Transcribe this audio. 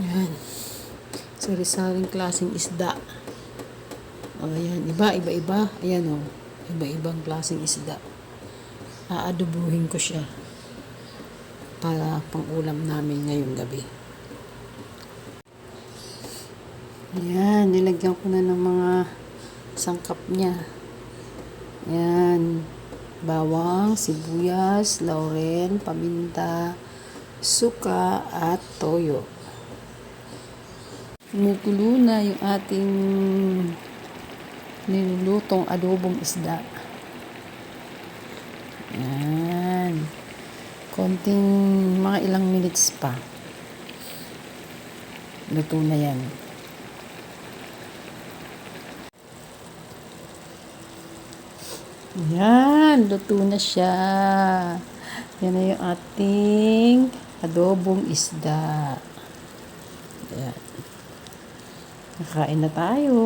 Yan. Sari-saring klaseng isda. O, ayan. Iba, iba, iba. Ayan o. Iba-ibang klaseng isda. Aadobuhin ko siya. Para pang ulam namin ngayong gabi. Ayan. Nilagyan ko na ng mga sangkap niya. Ayan. Bawang, sibuyas, laurel, paminta, suka, at toyo. Kumukulo na yung ating nilulutong adobong isda. Ayan. Konting mga ilang minutes pa. Luto na yan. Yan, luto na siya. Yan na yung ating adobong isda. Yan. Nakain na tayo.